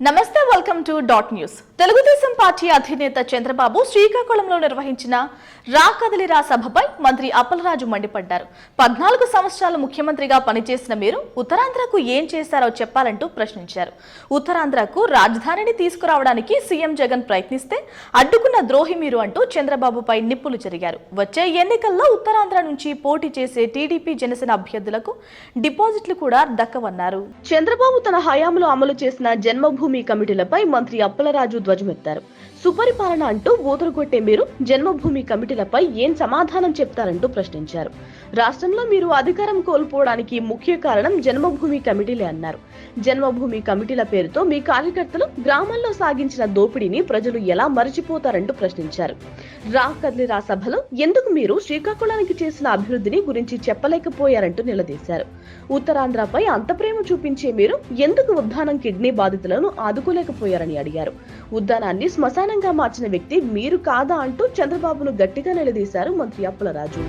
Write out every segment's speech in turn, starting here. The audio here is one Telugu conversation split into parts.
నమస్తే welcome to dot news Telugu Desam party అధినేత చంద్రబాబు శ్రీకాకుళంలో నిర్వహించిన రా కదలిరా సభపై మంత్రి అప్పలరాజు మండిపడ్డారు. పద్నాలుగు సంవత్సరాలు ముఖ్యమంత్రిగా పనిచేసిన మీరు ఉత్తరాంధ్రకు ఏం చేశారో చెప్పాలంటూ ప్రశ్నించారు. ఉత్తరాంధ్రకు రాజధానిని తీసుకురావడానికి సీఎం జగన్ ప్రయత్నిస్తే అడ్డుకున్న ద్రోహి మీరు అంటూ చంద్రబాబుపై నిప్పులు జరిగారు. వచ్చే ఎన్నికల్లో ఉత్తరాంధ్ర నుంచి పోటీ చేసే టీడీపీ జనసేన అభ్యర్థులకు డిపాజిట్లు కూడా దక్కవన్నారు. చంద్రబాబు తన హయాంలో అమలు చేసిన జన్మభూమి కమిటీలపై మంత్రి అప్పలరాజు ధ్వజమెత్తారు. సుపరిపాలన అంటూ ఊదరగొట్టే మీరు జన్మభూమి కమిటీలపై ఏం సమాధానం చెప్తారంటూ ప్రశ్నించారు. రాష్ట్రంలో మీరు అధికారం కోల్పోవడానికి ముఖ్య కారణం జన్మభూమి కమిటీలే అన్నారు. జన్మభూమి కమిటీల పేరుతో మీ కార్యకర్తలు గ్రామాల్లో సాగించిన దోపిడీని ప్రజలు ఎలా మరచిపోతారంటూ ప్రశ్నించారు. రా కదిలిరా సభలో ఎందుకు మీరు శ్రీకాకుళానికి చేసిన అభివృద్ధిని గురించి చెప్పలేకపోయారంటూ నిలదీశారు. ఉత్తరాంధ్రపై అంత ప్రేమ చూపించే మీరు ఎందుకు ఉద్దానం కిడ్నీ బాధితులను ఆదుకోలేకపోయారని అడిగారు. ఉద్దానాన్ని శ్మశానంగా మార్చిన వ్యక్తి మీరు కాదా అంటూ చంద్రబాబును గట్టిగా నిలదీశారు మంత్రి అప్పలరాజు.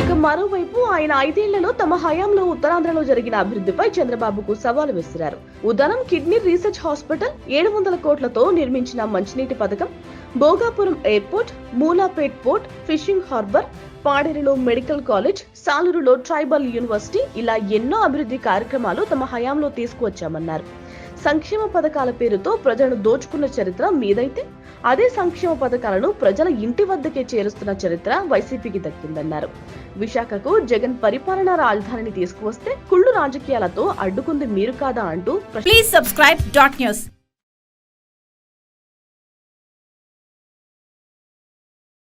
ఇక మరోవైపు ఆయన ఐదేళ్ళలో తమ హయాంలో ఉత్తరాంధ్రలో జరిగిన అభివృద్ధిపై చంద్రబాబుకు సవాలు విసిరారు. ఉదనం కిడ్నీ రీసెర్చ్ హాస్పిటల్ ఏడు వందల కోట్లతో నిర్మించిన మంచినీటి పథకం Bhogapuram airport Mulapet port fishing harbour పాడేరులో medical college సాలూరులో ట్రైబల్ యూనివర్సిటీ ఇలా ఎన్నో అభివృద్ధి కార్యక్రమాలు తమ హయాంలో తీసుకువచ్చామన్నారు సంక్షేమ పథకాల పేరుతో ప్రజలను దోచుకున్న చరిత్ర మీదైతే అదే సంక్షేమ పథకాలను ప్రజల ఇంటి వద్దకే చేరుస్తున్న చరిత్ర వైసీపీకి దక్కిందన్నారు విశాఖకు జగన్ పరిపాలనా రాజధానిని తీసుకువస్తే కుళ్ళు రాజకీయాలతో అడ్డుకుంది మీరు కాదా అంటూ ప్రశ్న- సబ్స్క్రైబ్.